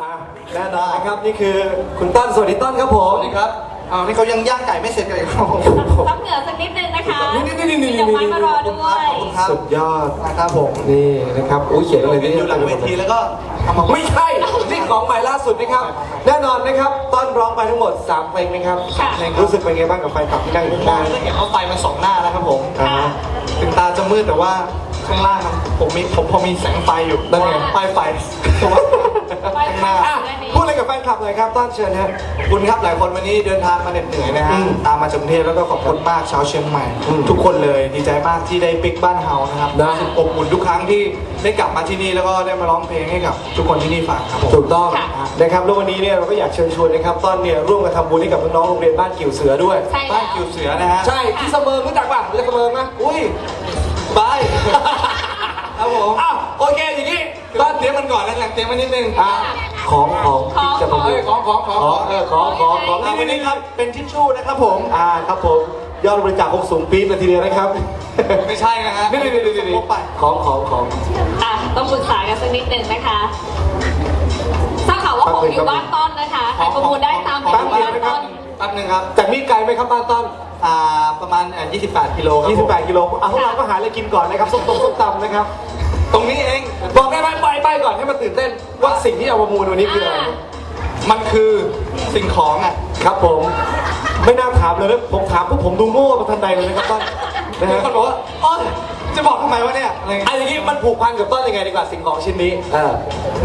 อะแน่นอนนะครับนี่คือคุณต้นสวัสดีต้นครับผมสวัสดีครับอ้าวนี่เขายังย่างไก่ไม่เสร็จกันอีกครับผมซับเหงื่อสักนิดนึงนะคะนี่นี่นี่นี่มีดอกไม้มารอด้วยขอบคุณครับสุดยอดนะครับผมนี่นะครับอุ้ยเขียนอะไรเห็นนี่อยู่หลังเวทีแล้วก็ทำมาไม่ใช่นี่ของใหม่ล่าสุดนะครับ แน่นอนนะครับต้นร้องไปทั้งหมด3เพลงนะครับค่ะเพลงรู้สึกเป็นไงบ้างกับแฟนคลับที่นั่งอยู่มข้าองงหน้าแล้วเห็นว่าไฟมันสองหน้าแล้วครับผมอ่าฮะถึงตาจะมืดแต่ว่า ข้างล่างมันผมมีผมพอมีแสงไฟอยู่นั่นไงไฟไฟสว่างข้างหน้าอะพูดอะไรกับแฟนคลับหน่อยครับต้นเชิญฮะขอบคุณครับหลายคนวันนี้เดินทางมาเหน็ดเหนื่อยนะฮะอืมตามมาจากกรุงเทพแล้วก็ขอบคุณมากชาวเชียงใหม่อืมทุกคนเลยดีใจมากที่ได้ปิกบ้านเฮานะครับนะ รู้สึกอบอุ่นทุกครั้งที่ได้กลับมาที่นี่แล้วก็ได้มาร้องเพลงให้กับทุกคนที่นี่ฟังครับผม ถูกต้องค่ะ นะครับแล้ววันนี้เนี่ยเราก็อยากเชิญชวนนะครับต้นเนี่ยร่วมกันทำบุญให้กับน้องๆโรงเรียนบ้านกิ่วเสือด้วย ใช่บ้านแล้วกิวเสือนะฮะ ใช่ที่เสมิงรู้จักป่ะรู้จักเสมิงไหมอุ้ย บาย ครับผมอ้าวโอเคอย่างนี้ก็เตรียมมันก่อนแล้วกันเตรียมมันนิดนึงอะของของที่จะประมูเอ้ลยของของของขอเออของของของอะนี่วันนี่นี้นี่ครับเป็นทิชชู่นะครับผม อ่าครับผมยอดบริจาคคงสูงปี๊ดเลยทีเดียวนะครับ ไม่ใช่นะฮะนี่นี่นี่นี่นี่ พกไป ของของของ อะต้องปรึกษากันสักนิดนึงนะคะทราบข่าวว่าของอยู่บ้านต้นนะคะใครประมูลได้ตามไปแป๊บที่เดียวบ้านนะครับต้น แป๊บนึงครับ จากนี้ไกลไหมครับบ้านต้นอ่าประมาณเอ่อ28 กิโลครับผม28กิโลอะพวกเราก็หาอะไรกินก่อนนะครับส้มตำส้มตำนะครับ ตรงนี้เอง บอกได้ไหมไปไปก่อนให้มันตื่นเต้นว่าสิ่งที่เอาประมูลวันนี้คืออะไรอ่ามันคือสิ่งของอะ ครับผม ไม่น่าถามเลยนะผมถามพวกผมดูโง่มาทันใดเลยนะครับต้นนะมีฮะ คนบอกว่าโอ๊ย จะบอกทำไมวะเนี่ยอะไรเงี้ยไอ้อย่างนี้มันผูกพันกับต้นยังไงดีกว่าสิ่งของชิ้นนี้เออ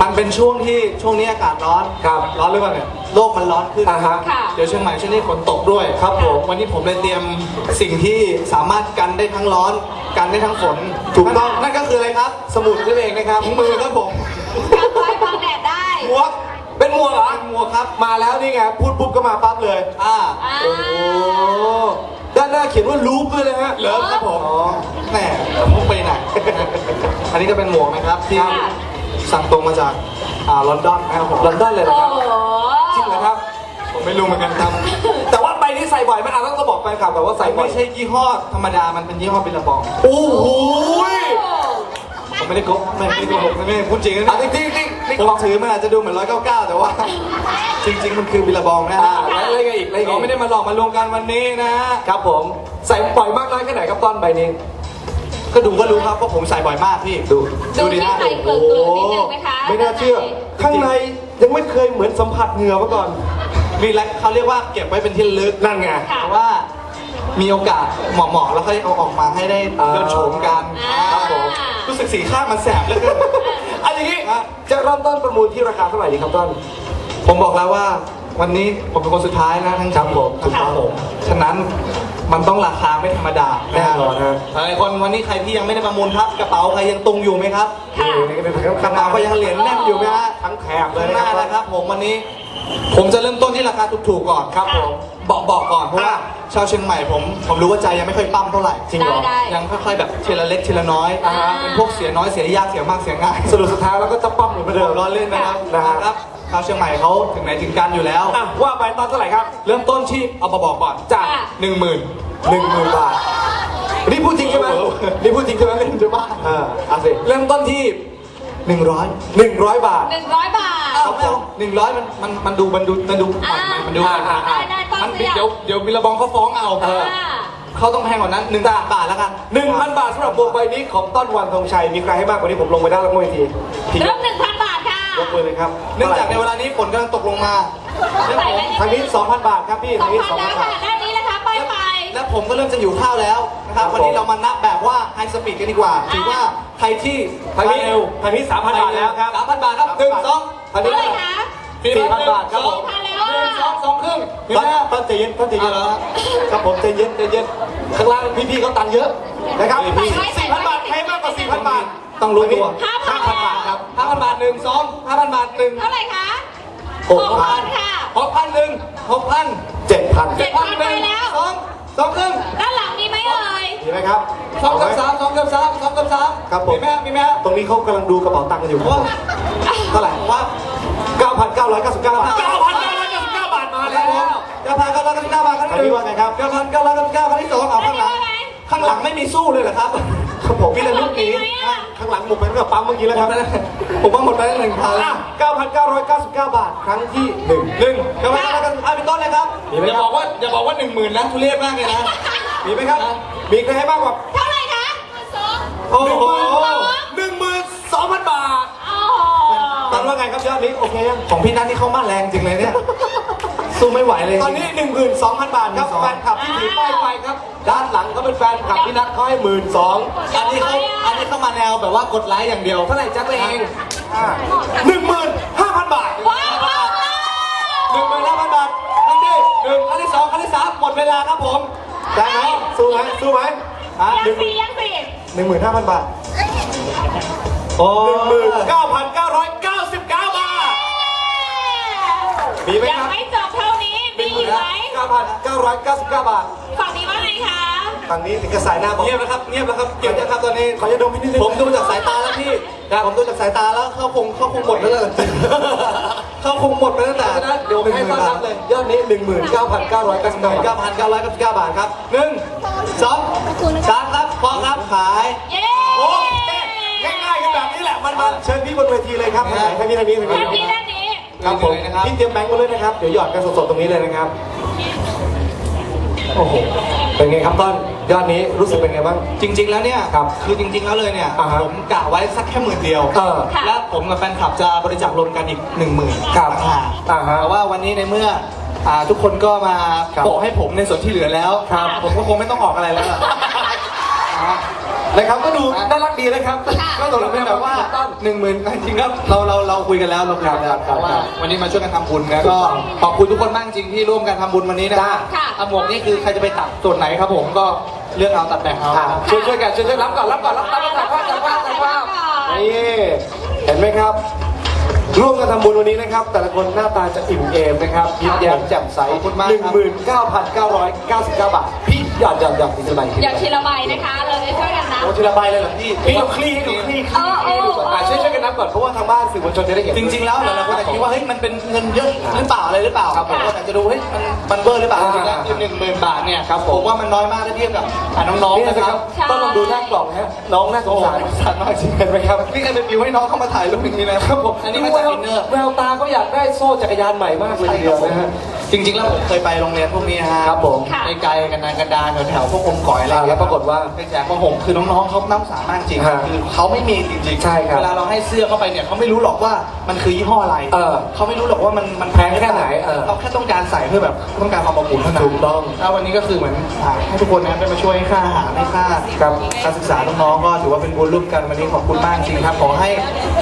มันเป็นช่วงที่ช่วงนี้อากาศร้อนครับร้อนหรือเปล่าเนี่ยโลกมันร้อนขึ้นอ่าฮะค่ะเดี๋ยวเชียงใหม่ช่วงนี้ฝนตกด้วยครับผมวันนี้ผมเลยเตรียมสิ่งที่สามารถกันได้ทั้งร้อน กันได้ทั้งฝนถูกต้อง นั่นก็คืออะไรครับ สมุดนั่นเองนะครับถุงมือครับผมกันไว้บังแดดได้หมวกเป็นหมวกเหรอเป็นหมวกครับ มาแล้วนี่ไงพูดปุ๊บก็มาปั๊บเลย อ่าอ่า โอ้โหด้านหน้าเขียนว่าลูปด้วยนะฮะ เลิฟครับผมอ๋อแหมพกไปไหน อันนี้ก็เป็นหมวกนะครับที่ค่ะ สั่งตรงมาจากอ่าลอนดอนนะครับผมลอนดอนเลยโอ้นะครับ โหจริงเหรอครับ ผมไม่รู้เหมือนกันครับ แต่ว่าใบนี้ใส่บ่อยไหมอะต้องต้องบอกแฟนคลับแบบว่าใส่บ่อยไม่ใช่ยี่ห้อธรรมดา มันเป็นยี่ห้อบิลลาบองโอ้โหผมไม่ได้โกหกไม่ได้โกหกนะไม่ได้พูดจริงนะอะจเนี่ยริงจริงจริงผมถือมันอาจจะดูเหมือนร้อยเก้าเก้าแต่ว่า จริง ๆ มันคือบิลลาบองนะอ่าฮะแล้วอะไรกันอีกอะไรกันเราอีกไม่ได้มาหลอกมาลวงกันวันนี้นะฮะครับผม ใส่บ่อยมากน้อยแค่ไหนครับตอนใบนี้ ก็ดูก็รู้ครับว่าผมใส่บ่อยมากพี่ดูดูดิที่ฮะ ใส่เกลือเกลือนิดนึงไหมคะไม่น่าเชื่อ ข้างในยังไม่เคยเหมือนสัมผัสเหงื่อมาก่อน มีอะไรเขาเรียกว่าเก็บไว้เป็นที่ระลึกนั่นไงค่ะเพราะว่ามีโอกาสเหมาะๆแล้วค่อยเอาออกมาให้ได้อ่าเดินโฉมกันอ่า ครับผมรู้สึกสีข้างมันแสบเหลย อันอย่างนี้ฮะจะเริ่มต้นประมูลที่ราคาเท่าไหร่ดีครับต้น ผมบอกแล้วว่า วันนี้ผมเป็นคนสุดท้ายนะทั้งครับผมครับผม ฉะนั้นมันต้องราคาไม่ธรรมดาแน่นอนฮะ หลายคนวันนี้ใครที่ยังไม่ได้ประมูลครับกระเป๋าใครยังตุงอยู่ไหมครับค่ะนี่ก็เป็นทั้งกระเป๋าก็ยังเหรียญแน่นอยู่ไหมฮะทั้งแถบเลยข้างหนะน้าครับนะครับ ผมวันนี้ ผมจะเริ่มต้นที่ราคาถูกๆก่อนครับผมบอกบอกก่อนเพราะว่าอะชาวเชียงใหม่ผมผมรู้ว่าใจยังไม่ค่อยปั้มเท่าไหร่จริงเหรอ ได้ยังค่อยๆแบบทีละเล็กทีละน้อยอ่าเป็นพวกเสียน้อยเสียยากเสียมากเสียง่าย สรุปสุดท้ายแล้วก็จะปั๊มเหมือนเดิมร้อนเล่นนะครับ นะฮะ ครับ ชาวเชียงใหม่เขาถึงไหนถึงกันอยู่แล้ว อะว่าไปตอนเท่าไหร่ครับ เริ่มต้นที่เอามาบอกก่อนจากค่ะ หนึ่งหมื่นหนึ่งหมื่นบาทนี่พูดจริงใช่ไหมเออนี่พูดจริงใช่ไหมเล่นจะบ้าเออเอาสิเริ่มต้นที่หนึ่งร้อยหนึ่งร้อยบาทหนึ่งร้อยบาทอ้าวไม่เอาหนึ่งร้อยมันมันมันดูมันดูมันดูอ่ามันมันดูอ่าอ่าอ่าได้ได้ต้นมันเสียเดี๋ยวเดี๋ยววิลบองเขาฟ้องเอาเออเขาต้องแพงกว่านั้นหนึ่งบาทแล้วกันหนึ่งพันบาทสำหรับวงใบนี้ของต้นวันธงชัย มีใครให้มากกว่านี้ผมลงไปด้านล่างเวทีพี่เริ่มหนึ่งพันบาทค่ะ ยกมือเลยครับเนื่องจากในเวลานี้ฝนกำลังตกลงมาใส่ไว้นิดทางนี้ 2,000 บาทครับพี่สอทางงนี้พัน2,000แล้วบาค่ะทด้านนี้นะคะไปไป และผมก็เริ่มจะอยู่ข้าวแล้วนะครับครับวันนี้ผมเรามานับแบบว่าไฮสปีดกันดีกว่า ถือว่าใครที่ทางนี้เร็วทางนี้3,000บาทแล้วครับสามพันบาทครับหนึ่งสองทางนี้ เท่าไหร่คะ4,000บาทครับผมพันแล้วหนึ่งสองอะสองครึ่งเห็นต้ไหนมครับต้นใจเย็นต้นใจเย็นเอาเหรอ ครับผมใจเย็นใจเย็นข้างล่างพี่ๆเขาตังค์เยอะนะครับใส่ไว้ใส่ไว้ 4,000บาทใครมากกว่า4,000บาท ต้องรู้ตัวห้าพัน5,000บาทครับห้าพันบาทหนึ่งสองห้าพันบาทหนึ่งเท่าไหร่คะหกพันค่ะหกพันหนึ่งหกพันเจ็ดพันเจ็ดพันไปแล้วสองสองครึ่งด้านหลังมีไหมเอ่ยมีไหมครับสองกับสามสองกับสามสองกับสามครับผมมีไหมฮะมีไหมฮะตรงนี้เขากำลังดูกระเป๋าตังค์กันอยู่ว่าเท่าไหร่ว่า9,999บาท9,999บาทมาแล้วเก้าพันเก้าร้อยเก้าสิบเก้าบาทครั้งอันที่หนี้นึ่งว่าไงครับเก้าพันเก้าร้อยเก้าสิบเก้าครั้งที่สองเอาด้านข้างหนี้ลังว่าไง ข้างหลังไม่มีสู้เลยเหรอครับครับผมมีแต่ลูกหนีมีไหมอะข้างหลังหมดไปตั้งแต่ปั๊มเมื่อกี้แล้วหมคดรับไปแล้วผมว่าหมดไปแล้วหนึ่งพันอะ9,999บาท ครั้งที่หนึ่งหนึ่งกำลังแล้วกันเอาเป็นต้นเลยครับมีไหมอย่าครับบอกว่าอย่าบอกว่าหนึ่งหมื่นนะทุเรศมากเลยนะมีไหมครับมีใครให้มากกว่าเท่าไหร่คะโอ้โหหนึ่งหมื่นสองพันบาทโอ้โหตอนว่าไงครับยอดนี้โอเคยังของพี่นัทนี่เข้ามาแรงจริงเลยเนี่ย สู้ไม่ไหวเลย ตอนนี้ 12,000 บาทครับ แฟนคลับที่ถือป้ายไฟครับ ด้านหลังก็เป็นแฟนคลับพี่นัทเขาให้หมื่นสองอันนี้เขาอันนี้เข้ามาแนวแบบว่ากดไลค์อย่างเดียว เท่าไหร่จ๊ะตัวเองหนึ่งหมื่นห้าพันบาทว้าวว้าวว้าวหนึ่งหมื่นห้าพันบาทครั้งที่หนึ่งครั้งที่สองครั้งที่สามหมดเวลาครับผมได้ไหมสู้ไหมสู้ไหมฮะหยันึ่งงหสี่มื่นยังสี่หนึ่งหมื่นห้าพันบาทโอ้หนึ่งหมื่นเก้าพันเก้าร้อยเก้าสิบเก้าบาทมีไหมยัครับาพันเก้าร้อยเก้าสิบเก้าบาท ฝั่งนี้ว่าไงคะฝั่งนี้ถึงจะสายหน้าบอกเงียบแล้วครับเงียบแล้วครับเก็บนะครับตอนนี้ขอจะดมนิดนึงผมดูจากสายตาแล้วพี่ผมดูจากสายตาแล้วเขาคงเขาคงหมดแล้วเลยเขาคงหมดไปตั้งแต่เพราะฉะนั้นเดี๋ยวให้ต้อนรับเลยยอดนี้ 19,999เก้าพันเก้าร้อยเก้าสิบเก้าบาทครับหนึ่งสองสามครับพอครับขายเย้โอ้ง่ายๆกันแบบนี้แหละมันมาเชิญพี่บนเวทีเลยครับให้พี่ทางนี้ทางด้านนี้นี้ด้านนี้ ครับผมพี่เตรียมแบงค์มาเลยนะครับ เดี๋ยวหยอดกันสดๆตรงนี้เลยนะครับ โอ้โหเป็นไงครับต้นยอดนี้รู้สึกเป็นไงบ้าง จริง ๆ แล้วเนี่ยครับคือจริง ๆ แล้วเลยเนี่ยอ่าฮะผมกะไว้สักแค่หมื่นเดียวเออค่ะและผมกับแฟนคลับจะบริจาครวมกันอีกหนึ่งหมื่นครับค่ะอ่าฮะแต่ว่าวันนี้ในเมื่ออ่าทุกคนก็มาครับโปะให้ผมในส่วนที่เหลือแล้วครับ ผมก็คงไม่ต้องออกอะไรแล้วล่ะ อ่า นะครับก็ดูน่ารักดีนะครับ ก็ตกลงเป็นแบบว่าหนึ่งหมื่นจริงครับเราเราเราคุยกันแล้วเราคุยกันแล้วบว่าวันนี้มาช่วยกันทำบุญนะก็ขอบคุณทุกคนมากจริงที่ร่วมกันทำบุญวันนี้นะอะหมวกนี่คือใครจะไปตัดส่วนไหนครับผมก็เรื่องเอาตัดแบ่งเอาช่วยช่วยกันช่วยช่วยรับก่อนรับก่อนรับรับรับรับรับรับรับนี่เห็นไหมครับร่วมกันทำบุญวันนี้นะครับ แต่ละคนหน้าตาจะอิ่มเอมนะครับยิ้มแย้มแจ่มใสหนึ่งหมื่นเก้าพันเก้าร้อยเก้าสิบเก้าบาทพี่ หยอดหยอดหยอดทีละใบอย่าทีละใบนะคะเราจะช่วยกันนะโอ้ทีละใบเลยเหรอพี่พี่ดูคลี่ให้ดูคลี่คลี่เออเออดูก่อนอะช่วยช่วยๆกันนับก่อนเพราะว่าทางบ้านสื่อมวลชนจะได้เห็นจริง ๆ แล้วหลายๆคนอาจจะคิดว่าเฮ้ยมันเป็นเงินเยอะหรือเปล่าอะไรหรือเปล่าครับผมก็อาจจะดูเฮ้ยมันมันเบอร์หรือเปล่าอ่าจริงๆแล้วคือหนึ่งหมื่นบาทเนี่ยครับผมผมว่ามันน้อยมากถ้าเทียบกับอ่าน้องนี่ๆนะนะคครัรับบใช่ต้องลองดูหน้ากล่องนะฮะน้องน่าสโอ้งโหสารสารมากจริงเห็นไหมครับนี่ใครเป็นฟิวให้น้องเข้ามาถ่ายรูปอย่างนี้นะครับผมอันนี้มาจากอินเนอร์ แววตาเขาอยากได้โซ่จักรยานใหม่มากเลยทีเดียวนะฮะ จริงๆแล้วผมเคยไปโรงเรียนพวกนี้นะฮะครับผมค่ะไกลๆกันนานกันดานแถวๆพวกอมก่อยอะไรอย่างอ่าแล้เงี้ยวปรากฏว่าไปแจกมาหงคือน้องๆเขาน้ำสามารถจริงฮะคือเขาไม่มีจริงๆใช่ครับเวลาเราให้เสื้อเข้าไปเนี่ยเขาไม่รู้หรอกว่ามันคือยี่ห้ออะไรเออเขาไม่รู้หรอกว่ามันมันแพงแค่ไหนเออเขาแค่ต้องการใส่เพื่อแบบต้องการความอบอุ่นเท่านั้น ถูกต้อง แล้ววันนี้ก็คือเหมือนอ่าให้ทุกคนนะได้มาช่วยให้ค่าอาหารให้ค่าครับการศึกษาน้องๆก็ถือว่าเป็นบุญร่วมกันวันนี้ขอบคุณมากจริงครับ ขอให้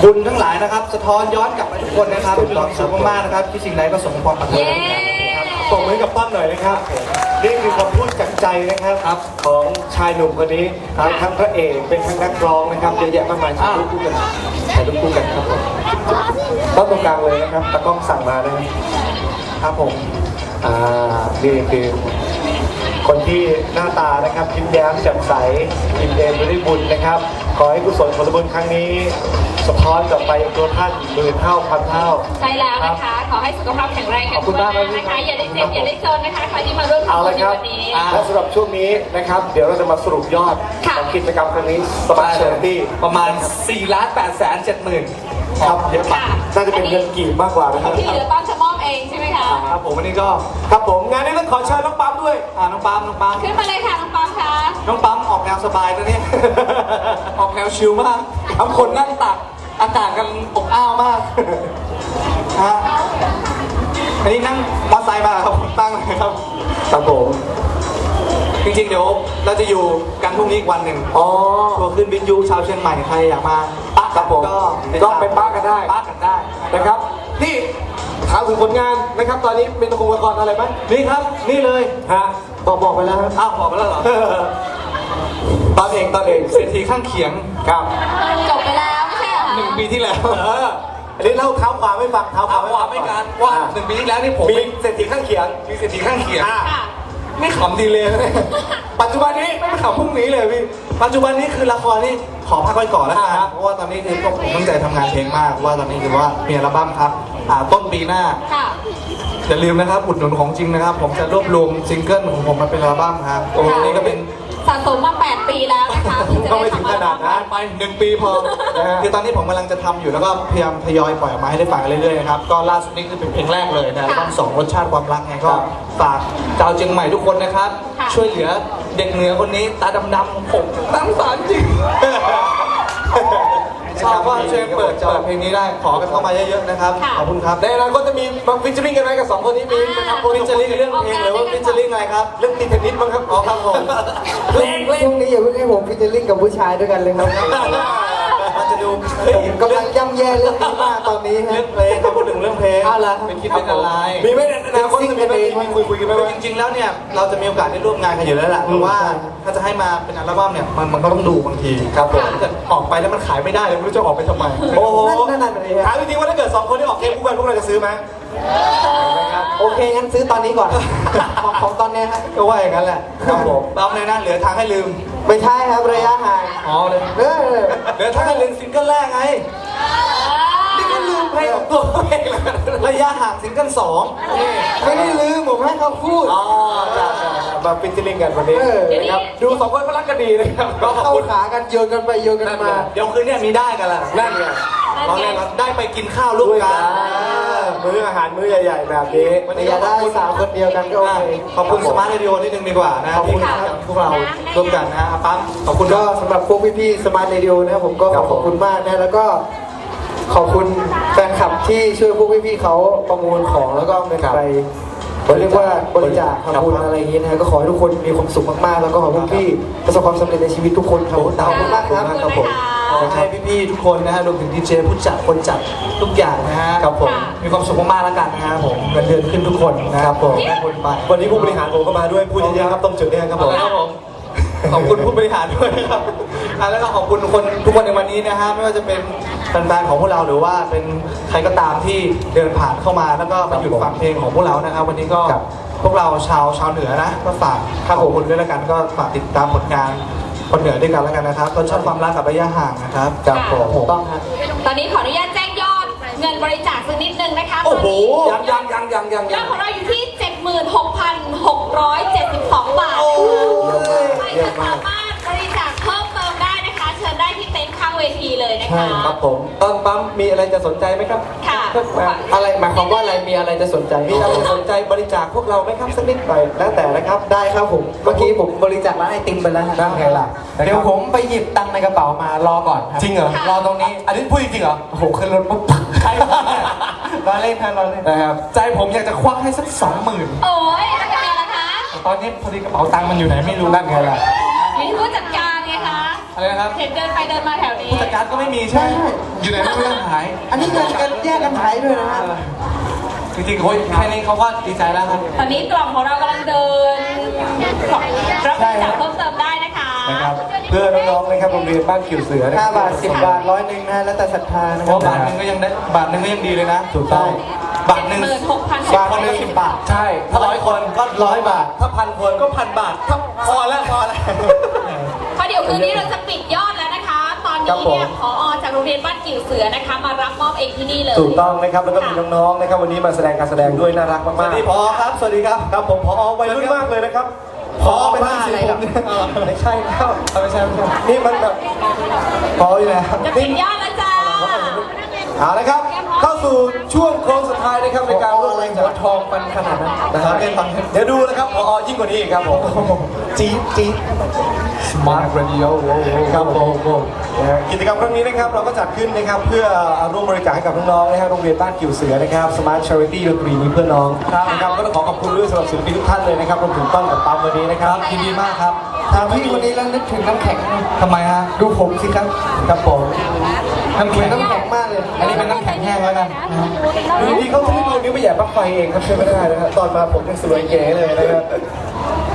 บุญทั้งหลายนะครับ สะท้อนย้อนกลับไปทุกคนนะครับมีความสุขมากๆนะครับที่สิ่งใดก็สมความปรารถนา เย้ ตบมือกับต้นหน่อยนะครับนี่คือคำพูดจากใจนะครับครับของชายหนุ่มคนนี้เป็นทั้งพระเอกเป็นทั้งนักร้องนะครับเยอะแยะมากมายถ่ายรูปคู่กันถ่ายรูปคู่กันครับผมต้นตรงกลางเลยนะครับตากล้องสั่งมานะครับครับผมอ่านี่คือ คนที่หน้าตานะครับยิ้มแย้มแจ่มใสอิ่มเอมไปด้วยบุญนะครับ ขอให้กุศลผลบุญครั้งนี้ สะท้อนกลับไปยังตัวท่านหมื่นเท่าพันเท่า ใช่แล้วนะคะ ขอให้สุขภาพแข็งแรงกันขอบคุทุณกมากท่านครับนะคะ อย่าได้เจ็บอย่าได้จนนะคะ ใครที่มาร่วมเอาทำบุละญในครับวันนี้ และสำหรับช่วงนี้นะครับ เดี๋ยวเราจะมาสรุปยอดค่ะ ของกิจกรรมครั้งนี้สมาร์ทเชอร์ตี้ประมาณ4ล้าน8แสน7หมื่น ครับเยอะมากค่ะ น่าจะเป็นเงินกีบมากกว่านะครับ ที่เหลือต้อนจะมอบเองใช่ไหม คะครับผมวันนี้ก็ครับผมงานนี้ต้องขอเชิญน้องปั๊มด้วยอ่าน้องปั๊มน้องปั๊มขึ้นมาเลยค่ะน้องปอมคะน้องปั๊มออกแนวสบายนะเนี่ย ออกแนวชิลมากทำคนนั่งตักอากาศกันอบอ้าวมากฮะอันนี้นั่งมอเตอร์ไซค์มาครับตั้งเลยครับครับผมจริงๆเดี๋ยวเราจะอยู่กันพรุ่งนี้อีกวันหนึ่งอ๋อทัวร์ขึ้นบินยูชาวเชียงใหม่ใครอยากมาปะครับผมก็ก็ไปปะกันได้ ปะกันได้นะครับนี่ ถามถึงผลงานนะครับ ตอนนี้เป็นละครละครอะไรไหมนี่ครับ นี่เลยฮะบอกบอกไปแล้วครับอ้าวบอกไปแล้วเหรอ ตอนเองตอนเองเศรษฐีข้างเคียงครับจบไปแล้วไม่ใช่เหรอคะหนึ่งปีที่แล้วเอออันนี้เล่าเท้าความไม่ฟังเท้าคเอาวามความไม่การว่าหนึ่งปีที่แล้วนี่ผมมีเป็นเศรษฐีข้างเคียงมีเศรษฐีข้างเคียงอ่าค่ะไม่ขำดีเลยนะเนี่ยปัจจุบันนี้ไม่ขำพรุ่งนี้เลยพี่ ปัจจุบันนี้คือละครนี่ขอพักไว้ก่อนแล้วกันอ่าเพราะว่าตอนนี้คือผมตั้งใจทำงานเพลงมาก ว่าตอนนี้คือว่ามีอัลบั้มครับ อ่าต้นปีหน้า ค่ะ อย่าลืมนะครับอุดหนุนของจริงนะครับ ผมจะรวบรวมซิงเกิลของผมมาเป็นอัลบั้มครับโอ้โหนี่ก็เป็น สะสมมา 8 ปีแล้วนะคะเพิ่งจะก็ได้ไม่ถึงทำขอัลนาบั้ดมนั้นไปหนึ่งปีพอนะฮะคือตอนนี้ผมกำลังจะทำอยู่แล้วก็พยายามทยอยปล่อยออกมาให้ได้ฟังกันเรื่อยๆนะครับ ก็ล่าสุดนี้คือเป็นเพลงแรกเลยนะอัลบั้มสองรสชาติความรักไงก็ฝากชาวเชียงใหม่ทุกคนนะครับช่วยเหลือเด็กเหนือคนนี้ตาดำๆผมตั้งสารจริง ชอบว่าช่วยเปิดเปิดเพลงนี้ได้ขอกันเข้ามาเยอะๆนะครับค่ะ ขอบคุณครับในอนาคตจะมีมาฟิชเชอริ่งกันไหมกับสองคนนี้มีมาทำโปรฟิดิชวเชอร์ลิงเรื่องเพลงหรือว่าฟิชเชอร์ลิงอะไรครับเรื่องตีเทนนิสมั้งครับอ๋อครับผม เพลงเพลงช่วงนี้อย่าเพิ่งให้ผมฟิชเชอร์ลิงกับผู้ชายด้วยกันเลยครับมันจะ ดูผมกำลังย่ำแย่เรื่องนี้มากตอนนี้ฮะ เรื่องเพลงเขาพูดถึงเรื่องเพลงอ้าวเหรอเป็นคิดเป็นอะไรมีไหมในอนาคตจะมีไหมมีคุยคุยกันไหมคือว่าจริงๆแล้วเนี่ยเราจะมีโอกาสได้ร่วมงานกันอยู่แล้วแหละเพราะว่าถ้าจะให้มาเป็นอัลบั้มเนี่ยมันมันก็ต้องดูบางทีครับผมถ้าเกิดออกไปแล้วมันขายไม่ได้เลยไม่รู้จะออกไปทำไมโอ้โหนั่นนั่นเลยถาฮะมจริงๆว่าถ้าเกิดสองคนที่ออกเทปคู่กันพวกเราจะซื้อไหมโอเคงั้นซื้อตอนนี้ก่อนของของตอนนี้ฮะก็ว่าอย่างนั้นแหละครับผมเอาเลยนะเหลือทางให้ลืม ไม่ใช่ครับระยะห่างอ๋อเลยเออเหลือทางให้ลืมซิงเกิลแรกไงนี่ก็ลืมเพลงของตัวเองแล้วระยะห่างซิงเกิลสองนี่ไม่ได้ลืมผมให้เขาพูดอ๋อจ้า มาฟิชเชอริ่งกันวันนี้เออนะครับดูสองคนก็รักกันดีนะครับก็ขอบเข้าคุณขากันโยนกันไปโยนกันมาเดี๋ยวคืนเนี้มีได้กันละนั่นไงเราเนี่ยเราได้ไปกินข้าวร่วมด้วยกักันนมื้ออาหารมื้อใหญ่ๆแบบนี้แต่อย่าได้สาวคนเดียวกันก็โอเคขอบคุณสมาร์ทเรดิโอนิดนึงดีกว่านะขอบคุณที่ครับพวกเราร่วมกันนะอะปั๊มขอบคุณก็สำหรับพวกพี่ๆสมาร์ทเรดิโอนะครับผมก็ขอขอบคุณมากนะแล้วก็ขอบคุณแฟนคลับที่ช่วยพวกพี่ๆเขาประมูลของแล้วก็เอาเงินไป เรียกว่าบริจาคทำบุญอะไรอย่างนี้นะฮะก็ขอให้ทุกคนมีความสุขมากๆ แล้วก็ขอให้พี่ประสบความสำเร็จในชีวิตทุกคนครับผมขอบคุณมากครับครับผมขอให้พี่ๆทุกคนนะฮะรวมถึงดีเจผู้จัดคนจัดทุกอย่างนะฮะครับผมมีความสุขมากๆแล้วกันนะฮะผมเงินเดือนขึ้นทุกคนนะครับผมได้คนไปวันนี้ผู้บริหารผมก็มาด้วยพูดเยอะๆครับตรงจุดนี้ครับผมครับผม ขอบคุณผู้บริหารด้วยนะครับอะแล้วก็ขอบคุณทุกคนทุกคนในวันนี้นะฮะไม่ว่าจะเป็นแฟนๆของพวกเราหรือว่าเป็นใครก็ตามที่เดินผ่านเข้ามาแล้วก็มาหยุดฟังเพลงของพวกเรานะครับ วันนี้ก็ครับ พวกเราชาวชาวเหนือนะก็ฝากข้าขอบคุณด้วยแล้วกันก็ฝากติดตามผลงานคนเหนือด้วยกันแล้วกันนะครับต้นชอบความรักกับระยะห่างนะครับครับผม ถูกต้องครับ ตอนนี้ขออนุญาตแจ้งยอดเงินบริจาคสักนิดนึงนะคะโอ้โห ตอนนี้ยังยังยังยังยังยอดของเราอยู่ที่ 76,672 บาทโอ้ยใคร เยี่ยจะมมากสามารถบริจาคเพิ่มเติมได้นะคะ เชิญได้ที่เต็นท์ข้างเวทีเลยนะใช่คะครับผมต้นปั๊มมีอะไรจะสนใจไหมครับค่ะอะไรหมายความว่าอะไรมีอะไรจะสนใจมีอะไรสนใจบริจาคพวกเราไหมครับสักนิดหน่อยแล้วแต่นะครับได้ครับผมเมื่อกี้ผมบริจาคร้านไอติมไปแล้วฮะนั่นไงล่ะนะครับเดี๋ยวผมไปหยิบตังค์ในกระเป๋ามารอก่อนคบจริงเหรอรอตรงนี้อันนี้พูดจริงเหรอโอ้โหขึ้นรถปุ๊บใครรอเล่นฮะรอเล่นนะครับใจผมอยากจะควักให้สักสองหมื่นโอ้ย แล้วเป็นไงล่ะคะตอนนี้พอดีกระเป๋าตังค์มันอยู่ไหนไม่รู้นั่นไงล่ะมีผู้จัดการไงคะอะไรนะครับเห็นเดินไปเดินมาแถวนี้ ผู้จัดการก็ไม่มีใช่ไหมอยู่ไหนไม่รู้ยังหาย อันนี้เงินกันแยกกันหายด้วยนะฮะจริงๆโอ้ยแค่นี้เขาก็ดีใจแล้วครับ ตอนนี้กล่องของเรากำลังเดินรับบริจาคเพิ่มเติมได้นะคะนะครับเพื่อน้องๆนะครับโรงเรียนบ้านกิ่วเสือนะคห้ารับบาทสิบบาทร้อยหนึ่งนะฮะแล้วแต่ศรัทธานะเพครัราะบาทหนึ่งก็ยังได้บาทหนึ่งก็ยังดีเลยนะ ถูกต้อง บาทหนึ่ง76,000 บาทหนึ่งสิบบาท ใช่ ถ้าร้อยคนก็ร้อยบาท ถ้าพันคนก็พันบาทถ้าพอแล้วพอแล้ว เพราะเดี๋ยวคืนนี้เราจะปิดยอดแล้วนะคะ ตอนนี้เนี่ยพอจากโรงเรียนบ้านกิ่วเสือนะคะ มารับมอบเองที่นี่เลย ถูกต้องนะครับ แล้วก็มีน้องๆนะครับวันนี้มาแสดงการแสดงด้วยน่ารักสวัมาสกดีพอครับ สวัสดีครับๆครับผมพอวัยรุ่นมากเลยนะครับพอเป็นที่สิบผมไม่ใช่แล้วไม่ใช่ไม่ใช่นี่มันแบบพออยู่แล้วจะปิดยอดแล้วจ้า เอาละครับ เข้า สู่ช่วงโค้งสุดท้ายนะครับในการร่วมรายการทองปันขนาดนั้นนะครับเดี๋ยวดูนะครับพอยิ่งกว่านี้อีกครับผมจี๊ดจี๊ด Smart Radio ครับผมนะฮะกิจกรรมครั้งนี้นะครับเราก็จัดขึ้นนะครับเพื่อร่วมบริจาคให้กับน้องๆนะครับโรงเรียนบ้านกิ่วเสือนะครับ Smart Charity ดนตรีนี้เพื่อน้องนะครับก็ต้องขอขอบคุณด้วยสำหรับศิลปินทุกท่านเลยนะครับรวมถึงต้นกับปั๊มวันนี้นะครับยินดีมากครับ ถามพี่คนนี้แล้วนึกถึงน้ำแข็งทำไมฮะ ดูผมสิครับครับผมน้ำเหมืแข็อนงน้ำแข็งมากเลย อันนี้เป็นน้ำแข็งแห้งแล้วกันนะฮะอยู่ดีๆเขาไม่เอานิ้วไปแหย่ปลั๊กไฟเองครับช่วยไม่ได้นะครับตอนมาผมยังสวยเก๋เลยนะครับ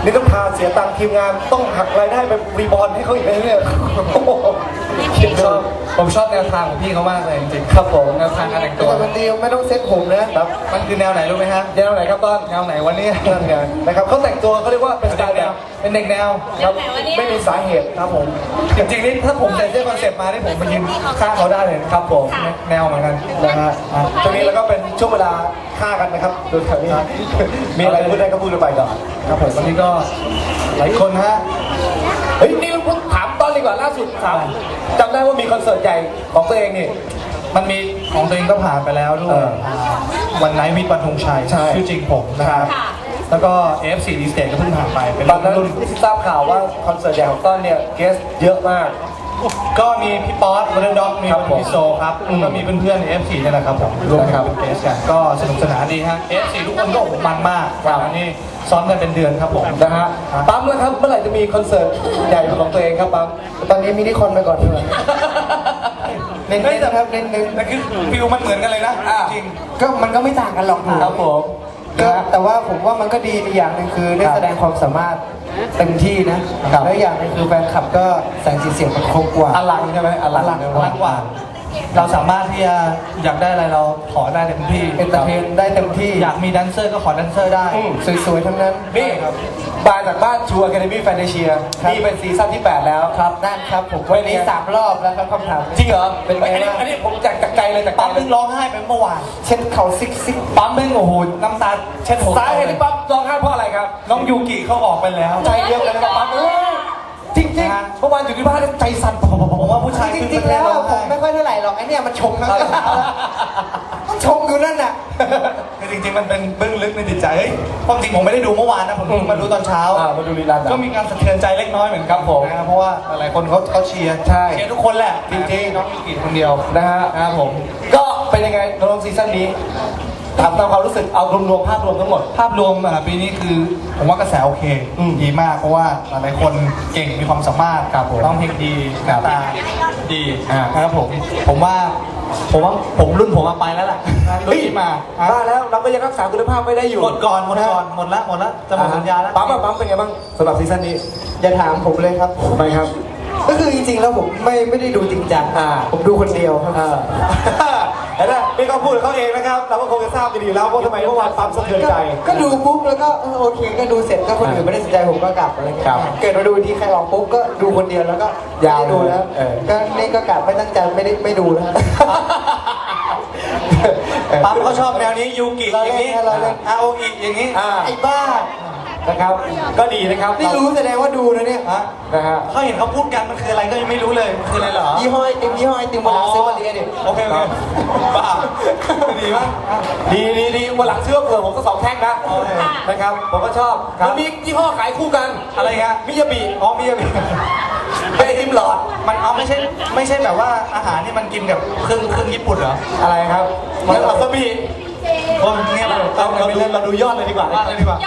นี่ต้องพาเสียตังค์ทีมงานต้องหักรายได้ไปรีบอลให้เขาอีกเลยเนี่ยโอ้โหผมชอบผมชอบแนวทางของพี่เขามากเลยจริงๆครับผมแนวทางการแต่งตัตัววมันดีไม่ต้องเซ็ตผมนะครับมันคือแนวไหนรู้ไหมฮะแนวไหนครับต้นแนวไหนวันนี้นั่นไงนะครับเขาแต่งตัวเขาเรียกว่าเป็นสไตล์แบบเป็นเด็กแนวครับไม่มีสาเหตุครับผมจริงๆนี่ถ้าผมใส่เสื้อคอนเซ็ปต์มานี่ผมมายืนข้างเขาได้เลยนะครับผมแนวเหมือนกันนะฮะอะตรงนี้แล้วก็เป็นช่วงเวลา ฆ่ากันนะครับดูแถวนี้มีอะไรพูดได้ก็พูดไปก่อนครับผมวันนี้ก็หลายคนฮะพูดถามต้นดีกว่าล่าสุดถามจำได้ว่ามีคอนเสิร์ตใหญ่ของตัวเองนี่มันมีของตัวเองก็ผ่านไปแล้วด้วเอยอวันไนท์วิทย์วันธงชัยใช่ชื่อจริงผมนะครับค่ะแล้วก็ AFC d s t a t e ก็เพิ่งผ่านไปเป็นตอนนั้นรุ่นที่ทราบข่าวว่าคอนเสิร์ตใหญ่ของต้นเนี่ยเกสเยอะมาก ก็มีพี่ป๊อตวันเดอร์ด็อกมีครับผมพี่โซครับอืมก็มีเพื่อนๆ AFC นี่แหละครับผมรวมนะคกัรับบเป็นเกสกันก็สนุกสนานดีฮะ AFC ทุกคนก็โอ้โหมันมากครับวันนี้ซ้อมกันเป็นเดือนครับผมนะฮะปั๊มแล้วครับเมื่อไหร่จะมีคอนเสิร์ตใหญ่ของตัวเองครับปั๊มตอนนี้มินิคอนไปก่อนดีกว่าเน้นเฮ้ยๆแต่นะครับเน้นแต่คือฟิลมันเหมือนกันเลยนะอ่าจริงๆก็มันก็ไม่ต่างกันหรอกครับผมก็ นะฮะแต่ว่าผมว่ามันก็ดีในอย่างหนึ่งคือได้ครับแสดงความสามารถเต็มที่นะครับแล้วอย่างหนึงคือแฟนคลับก็แสงสีเสียงมันครบกว่า อลังใช่ไหมอลังอลังใช่ไหมากกว่า เราสามารถที่จะอยากได้อะไรเราขอได้เต็มที่เอนเตอร์เทนได้เต็มที่อยากมีแดนเซอร์ก็ขอแดนเซอร์ได้อืมสวยๆทั้งนั้นนี่ครับบายจากบ้านชัวร์แค d มี่แฟนเดเชียนี่เป็นซีซั่นที่ 8 แล้วครับนั่นครับผมวันนี้สามรอบแล้วครับคำถามจริงเหรอเป็นไงอันี้บ้างอันนี้ผมจากจากใจเลยจากใจปั๊มเลเพิ่ยงร้องไห้ไปเมื่อวานเช็ดเขาซิกซิกปั๊มเพิ่งโอ้โหน้ำตาเช็ดหัวสาเหตุที่ปั๊มร้องไห้เพราะอะไรครับน้องยูกิเขาออกไปแล้ว ใจเดียวกันนะครับปั๊มเอ้ย จริงจริงๆ เมื่อวานอยู่ที่บ้านใจสั่นผมว่าผู้ชายจขึ้นริงๆ แล้วอะผมไม่ค่อยเท่าไหร่หรอกไอเนี่ยมันชมทั้งนั้นมันชมอยู่นั่นน่ะ คือจริงๆ มันเป็นเบื้องลึกในจิตใจเฮ้ยความจริงผมไม่ได้ดูเมื่อวานนะ ผมเพิ่งมาดูตอนเช้า อ่ามาดูลีลาก็มีการสะเทือนใจเล็กน้อยเหมือนกันผมนะเพราะว่าหลายๆคนเขาเขาเชียร์ใช่ เชียร์ทุกคนแหละจริงๆน้องยูกิคนเดียว นะฮะนะครับผม ก็เป็นยังไงน้องซีซั่นนี้ ถามตามความรู้สึกเอารวมๆภาพรวมทั้งหมด ภาพรวมอะปีนี้คือผมว่ากระแสโอเคอืมดีมากเพราะว่าหลายๆคนเก่งมีความสามารถครับผมร้องเพลงดีหน้าตาดีอ่านะครับผมผมว่าผมว่าผมรุ่นผมมาไปแล้วล่ะรุ่นนี้มาฮะบ้าแล้วเราก็ยังรักษาคุณภาพไม่ได้อยู่หมดก่อนหมดก่อนหมดละหมดละจะหมดสัญญาแล้ว ปั๊มอะปั๊มเป็นไงบ้างสำหรับซีซั่นนี้อย่าถามผมเลยครับทำไมครับ ก็คือจริงๆแล้วผมไม่ไม่ได้ดูจริงจังอ่า ผมดูคนเดียวครับ อ่าเห็นไหมมีคำพูดของเขาเองนะครับ เราก็คงจะทราบกันดีแล้วว่าทำไมเมื่อวานปั๊มสะเทือนใจ ก็ดูปุ๊บแล้วก็เออโอเคก็ดูเสร็จก็คนอื่นไม่ได้สนใจผมก็กลับอะไรเงี้ยครับเกิดมาดูทีใครออกปุ๊บก็ดูคนเดียวแล้วก็ยาวไม่ได้ดูแล้วเออ ก็นี่ก็กลับไม่ตั้งใจไม่ได้ไม่ดูแล้ว ปั๊มเขาชอบแนวนี้ยูกิอย่างนี้เราเล่น อาโออีอย่างนี้ อ่า ไอ้บ้า นะครับ ก็ดีนะครับนี่รู้แสดงว่าดูนะเนี่ยฮะนะฮะเขาเห็นเขาพูดกันมันคืออะไรก็ยังไม่รู้เลยมันคืออะไรเหรอยี่ห้อไอติมยี่ห้อไอติมมาซื้อมาเลี้ยงดิโอเคโอเคบ้าดีมากดีดีดีวันหลังเชื่อเผื่อผมก็สองแท่งนะโอเคนะครับผมก็ชอบครับมันมียี่ห้อขายคู่กันอะไรฮะมิยาบิอ๋อมีอะไรเป็นไอติมหลอดมันเอาไม่ใช่ไม่ใช่แบบว่าอาหารที่มันกินกับเครื่องเครื่องญี่ปุ่นเหรออะไรครับมันวาซาบิโอ้เนี่ยเราเราเราดูเราดูยอดเลยดีกว่าว่าเลยดีกว่า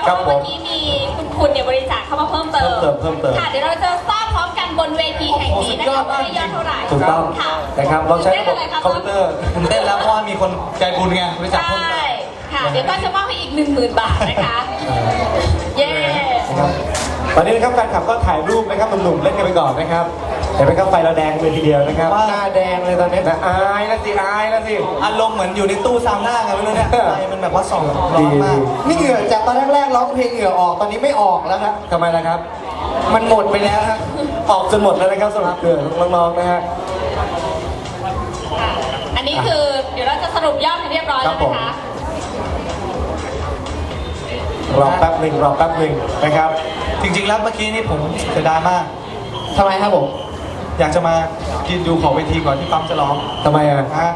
อมกันนะคะครัว่าบผมเมื่อกี้มีคุณคุณเนี่ยบริจาคเข้ามาเพิ่มเติมเพิ่มเติมเพิ่มเติม ค่ะเดี๋ยวเราจะทราบพร้อมกันบนเวทีแห่งนี้นะคะว่าได้ยอดเท่าไหร่ถูกต้องค่ะนะครับเราใช้ระบบได้เลยค่ะคอมพิวเตอร์ตื่นเต้นแล้วเพราะว่ามีคนใจบุญไงบริจาคใช่เพิ่มเติมค่ะเดี๋ยวก็จะมอบให้อีก 1 0,000 บาทนะคะ เย้ นะครับตอนนี้นะครับแฟนคลับก็ถ่ายรูปนะครับหนุ่มๆเล่นกันไปก่อนนะครับ เห็นไหมครับไฟเราแดงเลยทีเดียวนะครับหน้าแดงเลยตอนนี้นะอายนะสิอายนะสิอารมณ์เหมือนอยู่ในตู้ซาวน่าไงไม่รู้เนี่ยไฟมันแบบว่าส่องร้อนมากนี่เหงื่อจากตอนแรกๆร้องเพลงเหงื่อออกตอนนี้ไม่ออกแล้วครับทำไมล่ะครับ มันหมดไปแล้วครับออกจนหมดแล้วนะครับสำหรับเดือนน้องๆนะฮะค่ะอันนี้คือเดี๋ยวเราจะสรุปยอดให้เรียบร้อยแล้วนะคะรอแป๊บหนึ่งรอแป๊บหนึ่งนะครับ จริงๆแล้วเมื่อกี้นี่ผมเสียดายมากทำไมครับผม อยากจะมากินดูของเวทีก่อนที่ปั๊มจะร้องทำไมอะฮะ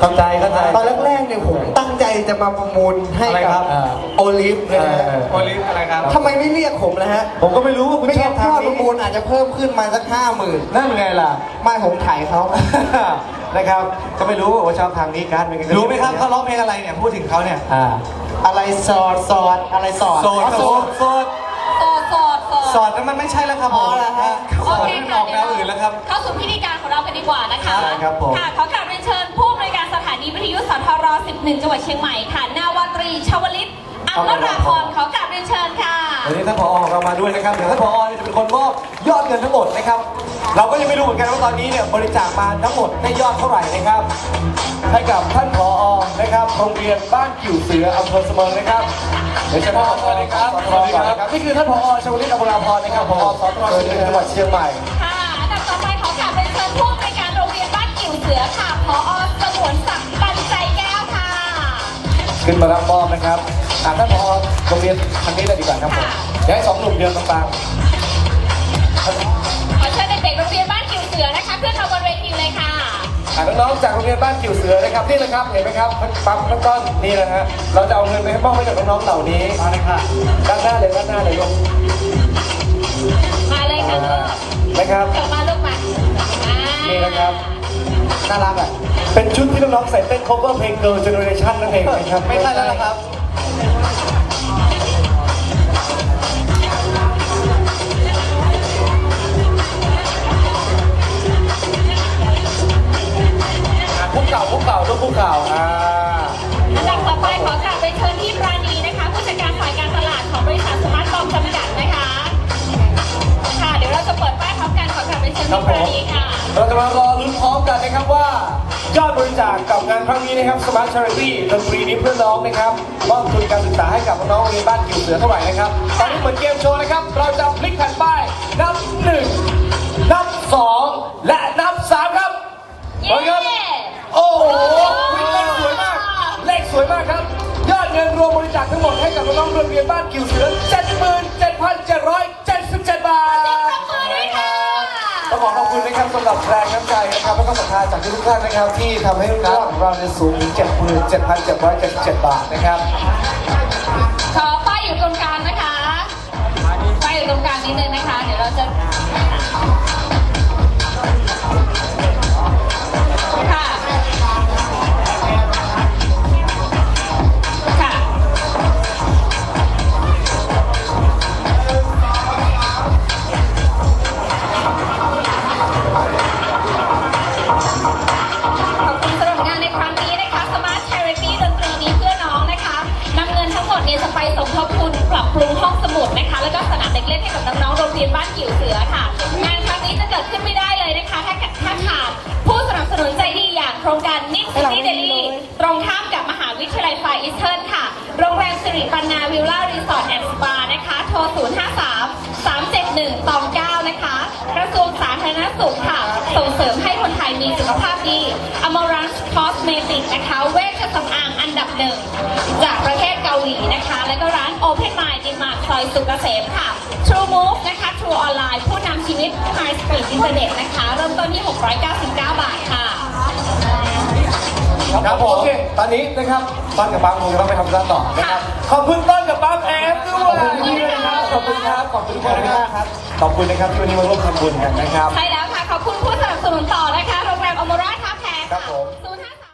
เข้าใจเข้าใจ ตอนแรกๆเนี่ยผมตั้งใจจะมาประมูลให้อะไรกัครับบอ่าโอลิฟนะฮะเออ โอลิฟอะไรครับ ทำไมไม่เรียกผมนะฮะผมก็ไม่รู้ว่าคุณไม่ชองั้บนทางค่าปนี้ระมูลอาจจะเพิ่มขึ้นมาสักห้าหมื่นนั่นไงล่ะ ไม่ผมถ่ายเขา นะครับ ก็ไม่รู้ว่าชอบทางนี้การเป็นกันรู้ไหมครับเขาร้องเพลงอะไรเนี่ยพูดถึงเขาเนี่ย อ่า อะไรสอดสอดอะไรสอดโสดอ๋อโสดโสดโสดโส ดโสโสดดนั้นมันไม่ใช่แล้วครับผมอ๋อเหรอฮะโสดมันออกแนวอื่นแล้วครับเข้าสู่พิธีการของเรากันดีกว่านะคะใช่ครับผมค่ะขอกราบเรียนเชิญผู้อำนวยการสถานีวิทยุสทร 11 จังหวัดเชียงใหม่ค่ะนาวาตรีชาวลิต อัมราพรขอกราบเรียนเชิญค่ะวันนี้ท่านผอของเรามาด้วยนะครับเดี๋ยวท่านผอเนี่ยจะเป็นคนมอบยอดเงินทั้งหมดนะครับ เราก็ยังไม่รู้เหมือนกันว่าตอนนี้เนี่ยบริจาคมาทั้งหมดได้ยอดเท่าไหร่นะครับ ให้กับท่านผอนะครับโรงเรียนบ้านกิ่วเสืออำเภอเสมิงนะครับเดี๋ยวเชิญท่านผอสวัสดีครับสวัสดีครับนี่คือท่านผอชวลิตอมราพรนะครับผอสตรจังหวัดเชียงใหม่ค่ะอันดับต่อไปขอกราบเรียนเชิญผู้อำนวยการโรงเรียนบ้านกิ่วเสือค่ะพอสงวนศักดิ์ปันใจแก้วค่ะ ขึ้นมารับมอบนะครับ อ่าท่านผอโรงเรียนทางนี้เลยดีกว่าครับผมค่ะเดี๋ยวให้สองหนุ่มเดินตรงกลางขอเชิญเด็กๆโรงเรียนบ้านกิวเสือนะคะขึ้นมาบนเวทีเลยค่ะอะน้องๆจากโรงเรียนบ้านกิ่วเสือนะครับนี่นะครับเห็นไหมครับปั๊มขั้นต้นนี่นะฮะเราจะเอาเงินไปให้มอบให้กับน้องๆเหล่านี้มาเลยค่ะด้านหน้าเลยด้านหน้าเลยลูกมาเลยค่ะลูกนะครับ กลับมาลูกมาอ่านี่นะครับ น่ารักอะเป็นชุดที่น้องๆใส่เต้น cover เพลง Girl Generation นั่นเองนะครับ ไม่ใช่แล้วนะครับ อะคุกเก่าคุกเก่าลูกคุกเก่าอ่าลำดับต่อไปขอกราบเป็นเชิญที่ปราณีนะคะผู้จัดการฝ่ายการตลาดของบริษัทสมาร์ทบอมจำกัดนะคะ ค่ะ เดี๋ยวเราจะเปิดป้ายพร้อมกันขอกราบเป็นเชิญที่ปราณีค่ะ เราจะมารอลุ้นพร้อมกันนะครับว่า ยอดบริจาคกับงานครั้งนี้นะครับ Smart Charity ดนตรีนี้เพื่อน้องนะครับมอบทุนการศึกษาให้กับน้องๆโรงเรียนบ้านกิ่วเสือเท่าไหร่นะครับ ตอนนี้เหมือนเกมโชว์นะครับ เราจะพลิกแผ่นป้ายนับหนึ่งนับสองและนับสามครับเย้เอาครับ โอ้โหเลขสวยมาก เลขสวยมากครับ ยอดเงินรวมบริจาคทั้งหมดให้กับน้องๆโรงเรียนบ้านกิ่วเสือ 77,777 บาท ขอบคุณด้วยค่ะ ต้องขอขอบคุณนะครับสำหรับแรงน้ำใจนะครับและก็ศรัทธาจากทุกท่านนะครับ ที่ทำให้ยอดของเราเนี่ยสูงถึง77,777 บาทนะครับขอป้ายอยู่ตรงกลางนะคะป้ายอยู่ตรงกลางนิดนึงนะคะ เดี๋ยวเราจะ วิสเทิร์นค่ะ โรงแรมสิริปันนาวิลล่ารีสอร์ทแอนด์สปานะคะ โทร 053 371ตอง9นะคะ กระทรวงสาธารณสุขค่ะ ส่งเสริมให้คนไทยมีสุขภาพดีอมรันคอสเมติกนะคะ เวชสำอางอันดับหนึ่ง จากประเทศเกาหลีนะคะ แล้วก็ร้าน Open Mind ดีมาร์ซอยสุกเกษมค่ะ True Move นะคะ True Online ผู้นำชีวิต High Speed Internet นะคะ เริ่มต้นที่ 699 บาทค่ะ ครับผมโอเคตอนนี้นะครับต้นกับปั๊มคงจะต้องไปทำงานต่อนะครับขอบคุณต้นกับปั๊มแอฟด้วยขอบคุณพี่ด้วยนะครับขอบคุณครับขอบคุณทุกคนมากครับขอบคุณนะครับที่วันนี้มาร่วมทำบุญกันนะครับ ใช่แล้วค่ะ ขอบคุณผู้สนับสนุนต่อ